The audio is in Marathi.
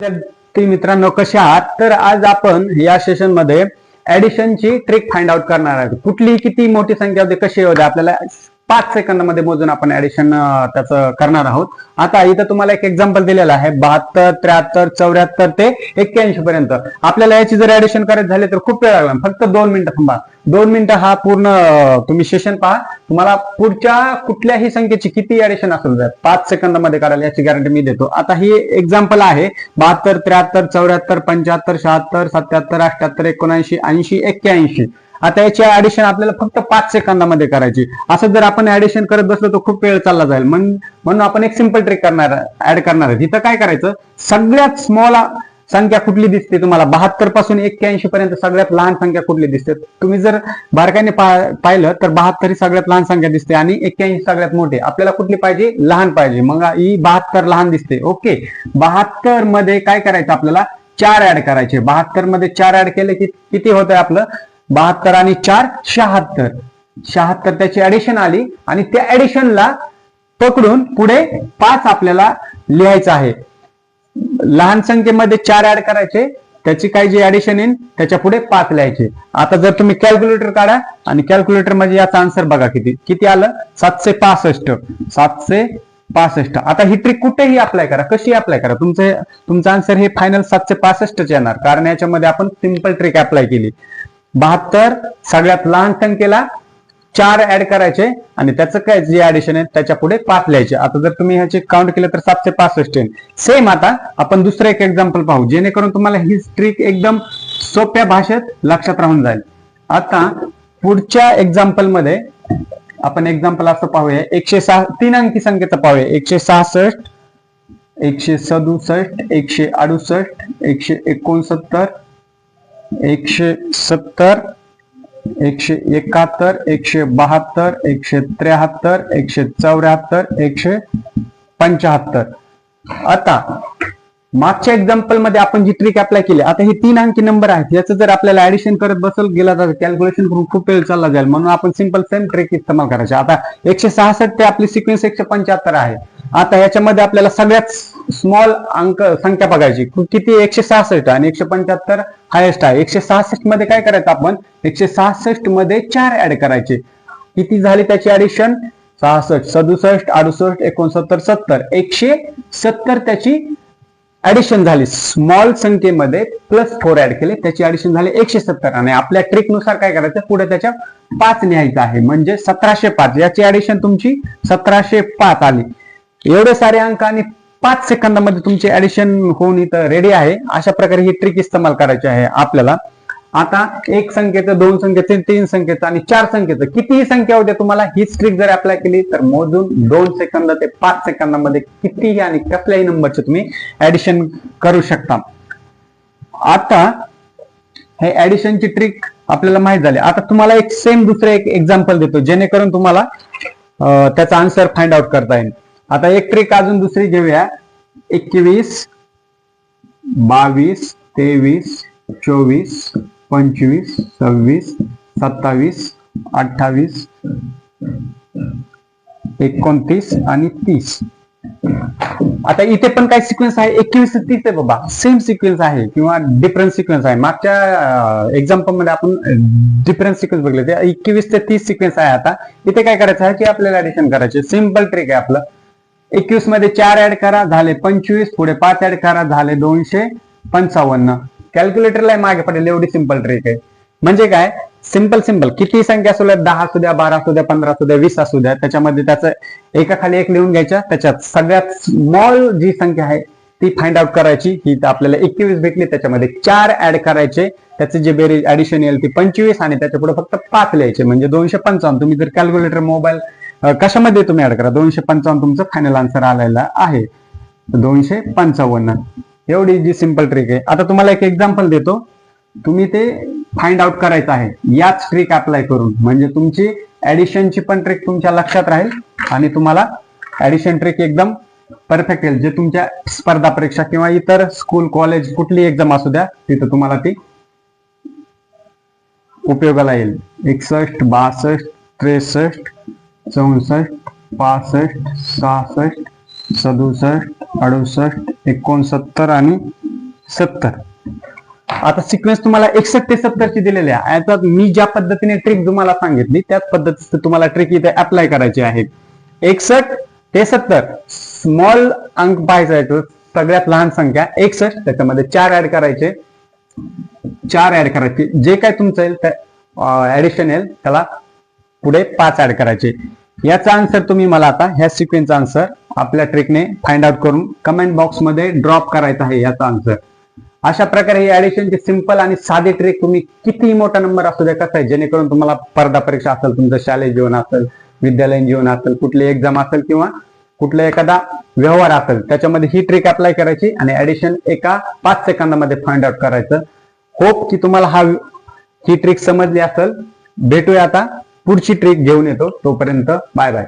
विद्यार्थी मित्रांनो कसे आहात? तर आज आपण या सेशनमध्ये ऍडिशनची ट्रिक फाइंड आउट करणार आहोत. कुठली किती मोठी संख्या होते कशी होते आपल्याला पाच सेकंदामध्ये मोजून आपण ऍडिशन त्याचं करणार आहोत. आता इथं तुम्हाला एक एक्झाम्पल दिलेलं आहे. बहात्तर त्र्याहत्तर चौऱ्याहत्तर ते एक्क्याऐंशी पर्यंत. आपल्याला याची जर ऍडिशन करायचं झाले तर खूप वेळ लागला. फक्त दोन मिनिटं थांबा. दोन मिनिटं हा पूर्ण तुम्ही सेशन पहा. तुम्हाला पुढच्या कुठल्याही संख्येची किती ऍडिशन असेल तर पाच सेकंदामध्ये करायला याची गॅरंटी मी देतो. आता ही एक्झाम्पल आहे. बहात्तर त्र्याहत्तर चौऱ्याहत्तर पंच्याहत्तर शहात्तर सत्याहत्तर अठ्याहत्तर एकोणऐंशी ऐंशी एक्क्याऐंशी. आता याची ऍडिशन आपल्याला फक्त पाच सेकंदामध्ये करायची. असं जर आपण ऍडिशन करत बसलो तर खूप वेळ चालला जाईल. म्हणून आपण एक सिंपल ट्रिक करणार ऍड करणार आहे तिथं काय करायचं? सगळ्यात स्मॉल संख्या कुठली दिसते तुम्हाला? बहात्तरपासून एक्क्याऐंशी पर्यंत सगळ्यात लहान संख्या कुठली दिसते? तुम्ही जर बारकाईने पाहिलं तर बहात्तर ही सगळ्यात लहान संख्या दिसते आणि एक्क्याऐंशी सगळ्यात मोठी. आपल्याला कुठली पाहिजे? लहान पाहिजे. मग ही बहात्तर लहान दिसते. ओके. बहात्तरमध्ये काय करायचं आपल्याला? चार ऍड करायचे. बहात्तरमध्ये चार ऍड केले की किती होतंय आपलं? बहात्तर आणि चार शहात्तर. शहात्तर त्याची ऍडिशन आली आणि त्या ऍडिशनला पकडून पुढे पाच आपल्याला लिहायचं आहे. लहान संख्येमध्ये चार ऍड करायचे त्याची काही जी ऍडिशन येईल त्याच्या पुढे पाच लिहायचे. आता जर तुम्ही कॅल्क्युलेटर काढा आणि कॅल्क्युलेटरमध्ये याचा आन्सर बघा किती किती आलं? सातशे पासष्ट. सातशे पासष्ट. आता ही ट्रिक कुठेही अप्लाय करा कशी अप्लाय करा? तुमचं तुमचं आन्सर हे फायनल सातशे पासष्टच येणार. कारण याच्यामध्ये आपण सिंपल ट्रिक अप्लाय केली. बहात्तर सगळ्यात लहान संख्येला चार ऍड करायचे आणि त्याचं काय जे ऍडिशन आहे त्याच्या पुढे पाच लिहायचे. आता जर तुम्ही ह्याचे काउंट केलं तर सातशे पासष्ट येईल. सेम आता आपण दुसरं एक एक्झाम्पल पाहू. जेणेकरून तुम्हाला ही ट्रिक एकदम सोप्या भाषेत लक्षात राहून जाईल. आता पुढच्या एक्झाम्पलमध्ये आपण एक्झाम्पल असं पाहूया. एकशे सहा तीन अंकी संख्येचं पाहूया. एकशे सहासष्ट एकशे सदुसष्ट एकशे अडुसष्ट एकशे एकोणसत्तर एकशे सत्तर एकशे एकाहत्तर एकशे बहात्तर एकशे त्र्याहत्तर एकशे चौऱ्याहत्तर एकशे पंच्याहत्तर आता मागच्या एक्झाम्पलमध्ये आपण जी ट्रिक अप्लाय केली आता हे तीन अंकी नंबर आहेत. याचं जर आपल्याला ऍडिशन करत बसल गेला तर कॅल्क्युलेशन करून खूप वेळ चालला जाईल. म्हणून आपण सिंपल सेम ट्रिक इस्तेमाल करायचे. आता एकशे सहासष्ट ते आपली सिक्वेन्स एकशे पंच्याहत्तर आहे. आता याच्यामध्ये आपल्याला सगळ्यात स्मॉल अंक संख्या बघायची. किती एकशे सहासष्ट आणि एकशे पंच्याहत्तर हायेस्ट आहे. एकशे सहासष्टमध्ये काय करायचं आपण? एकशे सहासष्टमध्ये चार ऍड करायचे. किती झाली त्याची ऍडिशन सहासष्ट सदुसष्ट अडुसष्ट एकोणसत्तर सत्तर. एकशे सत्तर त्याची ऍडिशन झाली स्मॉल संख्येमध्ये प्लस फोर ऍड केले. त्याची ऍडिशन झाली एकशे सत्तर. आणि आपल्या ट्रिकनुसार काय करायचं? पुढे त्याच्या पाच न्यायचं आहे. म्हणजे सतराशे पाच. याची ऍडिशन तुमची सतराशे पाच आली. एवढे सारे अंक आणि पाच सेकंदामध्ये तुमची ऍडिशन होऊन इथं रेडी आहे. अशा प्रकारे ही ट्रिक इस्तेमाल करायची आहे आपल्याला. आता एक संख्येचं दोन संख्येचं तीन संख्येचं आणि चार संख्येचं. कितीही संख्या होते तुम्हाला हीच ट्रिक जर अप्लाय केली तर मोजून दोन सेकंद ते पाच सेकंदामध्ये कितीही आणि कसल्याही नंबरचे तुम्ही ऍडिशन करू शकता. आता हे ऍडिशनची ट्रिक आपल्याला माहीत झाली. आता तुम्हाला एक सेम दुसरं एक एक्झाम्पल देतो जेणेकरून तुम्हाला त्याचा आन्सर फाइंड आउट करता येईल. आता एक ट्रिक अजून दुसरी घेऊया. एकवीस बावीस तेवीस चोवीस पंचवीस सव्वीस सत्तावीस अठ्ठावीस एकोणतीस आणि तीस. आता इथे पण काय सिक्वेन्स आहे. एकवीस ते तीस आहे बाबा. सेम सिक्वेन्स आहे किंवा डिफरंट सिक्वेन्स आहे. मागच्या एक्झाम्पलमध्ये आपण डिफरंट सिक्वेन्स बघले ते एकवीस ते तीस सिक्वेन्स आहे आता. इथे काय करायचं आहे की आपल्याला ऍडिशन करायचे. सिंपल ट्रिक आहे आपलं. एकवीसमध्ये चार ऍड करा. झाले पंचवीस. पुढे पाच ऍड करा. झाले दोनशे पंचावन्न. कॅल्क्युलेटरला मागे पडेल एवढी सिंपल ट्रिक आहे. म्हणजे काय? सिंपल सिंपल किती संख्या असू द्या दहा असू द्या बारा असू द्या पंधरा असू द्या वीस असू द्या. त्याच्यामध्ये त्याचं एका खाली एक लिहून घ्यायच्या. त्याच्यात सगळ्यात स्मॉल जी संख्या आहे ती फाइंड आउट करायची. ही आपल्याला एकवीस भेटली. त्याच्यामध्ये चार ऍड करायचे. त्याचे जे बेरीज ऍडिशन येईल ती पंचवीस आणि त्याच्या पुढे फक्त पाच लिहायचे. म्हणजे दोनशे पंचावन्न. तुम्ही जर कॅल्क्युलेटर मोबाईल कशामध्ये तुम्ही ऍड करा? दोनशे पंचावन्न तुमचं फायनल आन्सर आलेला आहे. दोनशे पंचावन्न. एवढी जी सिंपल ट्रिक आहे. आता तुम्हाला एक एक्झाम्पल देतो. तुम्ही ते फाइंड आउट करायचं आहे. याच ट्रिक अप्लाय करून. म्हणजे तुमची ऍडिशनची पण ट्रिक तुमच्या लक्षात राहील आणि तुम्हाला ऍडिशन ट्रिक एकदम परफेक्ट येईल. जे तुमच्या स्पर्धा परीक्षा किंवा इतर स्कूल कॉलेज कुठली एक्झाम असू द्या तिथं तुम्हाला ती उपयोगाला येईल. एकसष्ट बासष्ट त्रेसष्ट चौसष्ट पासष्ट सहासष्ट सदुसष्ट अडुसष्ट एकोणसत्तर आणि सत्तर. आता सिक्वेन्स तुम्हाला एकसष्ट ते सत्तर ची दिलेली आहे. आता मी ज्या पद्धतीने ट्रिक तुम्हाला सांगितली त्याच पद्धतीने तुम्हाला ट्रिक इथे अप्लाय करायची आहे. एकसष्ट ते सत्तर. स्मॉल अंक पाहायचा आहे तो. सगळ्यात लहान संख्या एकसष्ट. त्याच्यामध्ये चार ऍड करायचे. चार ऍड करायचे. जे काय तुमचं येईल ऍडिशन येईल त्याला पुढे पाच ऍड करायचे. याचा आन्सर तुम्ही मला आता ह्या सिक्वेन्सचा आन्सर आपल्या ट्रिकने फाइंड आउट करून कमेंट बॉक्समध्ये ड्रॉप करायचा आहे याचा आन्सर अशा प्रकारे ही ऍडिशनची सिंपल आणि साधी ट्रिक तुम्ही किती मोठा नंबर असू द्या कसं आहे जेणेकरून तुम्हाला स्पर्धा परीक्षा असेल तुमचं शालेय जीवन असेल विद्यालयीन जीवन असेल कुठली एक्झाम असेल किंवा कुठला एखादा व्यवहार असेल त्याच्यामध्ये ही ट्रिक अप्लाय करायची आणि ऍडिशन एका पाच सेकंदामध्ये फाइंड आउट करायचं. होप की तुम्हाला हा ही ट्रिक समजली असेल. भेटूया आता पुढची ट्रिक घेऊन येतो तोपर्यंत बाय बाय.